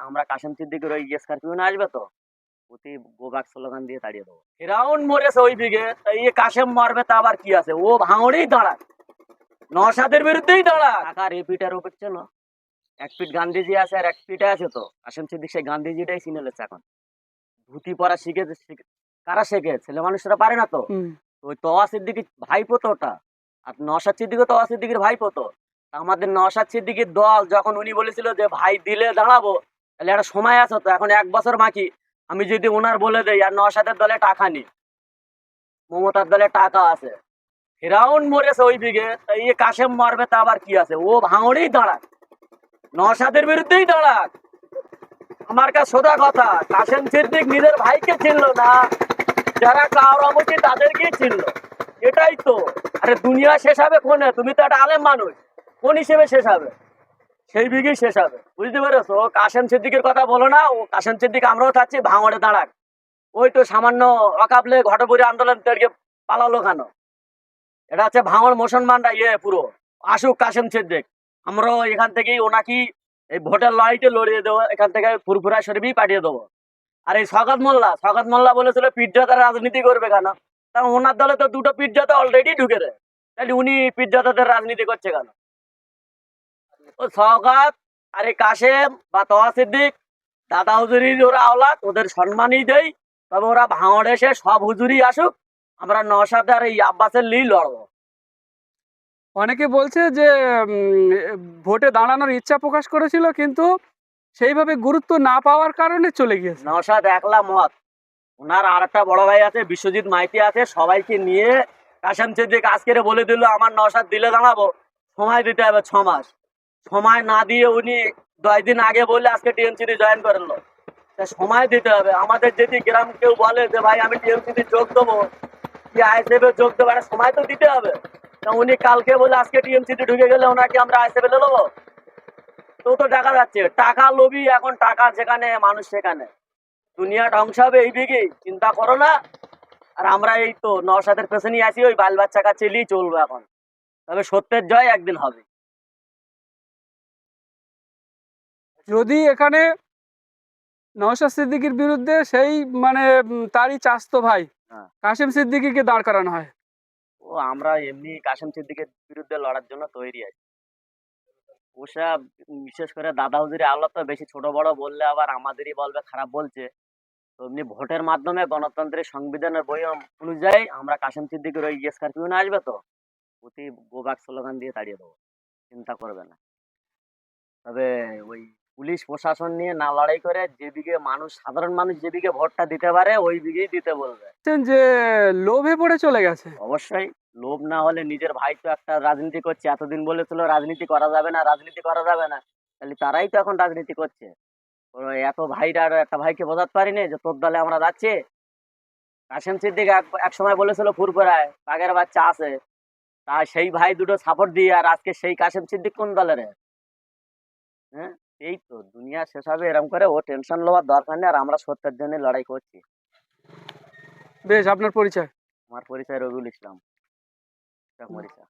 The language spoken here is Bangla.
আমরা কাশেম সিদ্দিকের ওই স্করপিও না আসবে তো প্রতি গোবাক স্লোগান দিয়ে তাড়িয়ে দেবো। ফেরাউন মরেছে ওই দিকে এই কাশেম মারবে তা আবার কি আছে? ও ভাঙড়েই দাঁড়াক নসাদের বিরুদ্ধেই দাঁড়াক টাকার এই পিঠের উপর ছিল এক পিঠ গান্ধীজি আছে আর এক পিঠে আছে তো। কাশেম সিদ্দিক সেই গান্ধীজিটাই চিনে লেছে এখন। ধুতি পরা শিখে কারা শেখে? ছেলে মানুষরা পারে না তো। ওই তওয়া সিদ্দিকির ভাইপো তো ওটা। আর নসাদ সিদ্দিকও তওয়া সিদ্দিকির ভাইপো তো। তা আমাদের নসাদ সিদ্দিকির দল যখন উনি বলেছিল যে ভাই দিলে দাঁড়াবো তাহলে একটা সময় আছে তো, এখন এক বছর বাকি। আমি যদি ওনার বলে দেই, আর নসাদের দলে টাকা নি মমতার দলে টাকা আছে। ফেরাউন মরেছে ওই দিকে এই কাশেম মারবে, তা আবার কি আছে? ও ভাঙড়েই দাঁড়াক। নসাদের বিরুদ্ধেই দাঁড়াক। আমার কাছে সোজা কথা, কাশেম সিদ্দিক নিজের ভাইকে চিনল না, যারা কাউরামতি তাদেরকে চিনল। এটাই তো। আরে দুনিয়া শেষ হবে কোনে? তুমি তো একটা আলেম মানুষ। কোন হিসেবে শেষ হবে? সেই বিঘেই শেষ হবে। বুঝতে পেরেছ? কাশেম সিদ্দিকের কথা বলো না, ও কাশেম সিদ্দিক আমরাও থাকছি, ভাঙড়ে দাঁড়াক। ওই তো সামান্য অকাবলে ঘটপুরি আন্দোলন থেকে পালালো কেন? এটা হচ্ছে ভাঙড় মুসলমানরা ইয়ে পুরো। আসুক কাশেম সিদ্দিক। আমরাও এখান থেকেই ওনাকি এই ভোটের লড়াইতে লড়িয়ে দেবো, এখান থেকে ফুরফুরা শরীফই পাঠিয়ে দেবো। আর এই সকাত মোল্লা সকাত মোল্লা বলেছিল পিঠজাতার রাজনীতি করবে কেন? কারণ ওনার দলে তো দুটো পিঠজাতা অলরেডি ঢুকে রে তাহলে উনি পিঠজাতাদের রাজনীতি করছে কেন? ও সকাত আর কাশেম বা সিদ্দিক দাদা হুজুরির ওরা আওলাদ ওদের সম্মানই দেই তবে ওরা ভাঙড় এসে সব হুজুরি আসুক আমরা নসাদ আর এই আব্বাসের লি লড়বো। অনেকে বলছে যে ভোটে দাঁড়ানোর ইচ্ছা প্রকাশ করেছিল কিন্তু সেইভাবে গুরুত্ব না পাওয়ার কারণে চলে গিয়েছে। নওশাদ একলা মত ওনার আর একটা বড় ভাই আছে বিশ্বজিৎ মাইতি আছে সবাইকে নিয়ে কাশেম সিদ্দিক আজকের বলে দিল আমার নওশাদ দিলে দাঁড়াবো সময় দিতে হবে ছ মাস। সময় না দিয়ে উনি দশ দিন আগে বলে আজকে টিএমসিতে জয়েন করল। সময় দিতে হবে। আমাদের যদি গ্রাম কেউ বলে যে, ভাই, আমি টিএমসিতে যোগ দেবো কি আইসেফে যোগ দেবো সময় তো দিতে হবে। উনি কালকে বলে, আজকে টিএমসিতে ঢুকে গেলে ওনাকে আমরা আইসেফে নেব। তো তো টাকা যাচ্ছে। টাকা লোভী এখন টাকা যেখানে, মানুষ সেখানে। দুনিয়া ধ্বংস হবে এই দিকেই। চিন্তা করো না। আর আমরা এই তো নসাদের পেছনে আছি, ওই বাল বাচ্চা কাছেই চলবো এখন। তবে সত্যের জয় একদিন হবে। যদি এখানে নওশাদ সিদ্দিকির বিরুদ্ধে সেই মানে তারই চাস্তো ভাই হ্যাঁ। কাশেম সিদ্দিকীকে দাঁড় করানো হয়। ও আমরা এমনি কাশেম সিদ্দিকের বিরুদ্ধে লড়ার জন্য তৈরি আছি। ওসা বিশেষ করে দাদা হুজুরি আল্লাহ তো বেশি ছোট বড় বললে আবার আমাদেরই বলবে খারাপ বলছে। তো এমনি ভোটের মাধ্যমে গণতন্ত্রের সংবিধানের বই অনুযায়ী আমরা কাশেম সিদ্দিকের ওই স্করপিও না আসবে তো? প্রতি গোবাক স্লোগান দিয়ে তাড়িয়ে দেবো। চিন্তা করবে না। তবে ওই পুলিশ প্রশাসন নিয়ে না লড়াই করে যেদিকে মানুষ সাধারণ মানুষ যেদিকে ভোটটা দিতে পারে ওই দিকেই দিতে বলবে। যে লোভে পড়ে চলে গেছে। অবশ্যই লোভ না হলে নিজের ভাই তো একটা রাজনীতি করছে। এতদিন বলেছিল রাজনীতি করা যাবে না রাজনীতি করা যাবে না। তাহলে তারাই তো এখন রাজনীতি করছে। এত ভাইরা আর একটা ভাইকে বোঝাতে পারিনি যে তোর দলে আমরা যাচ্ছি? কাশেম সিদ্দিক এক সময় বলেছিল ফুরফুরায় বাঘের বাচ্চা আছে। তা সেই ভাই দুটো সাপোর্ট দিয়ে আর আজকে সেই কাশেম সিদ্দিক কোন দলের? হ্যাঁ? এই তো দুনিয়া শেষ হবে এরকম করে ও টেনশন নেওয়ার দরকার নেই আর আমরা সত্যের জন্য লড়াই করছি। বেশ আপনার পরিচয়। আমার পরিচয় রবিউল ইসলাম। মরিচা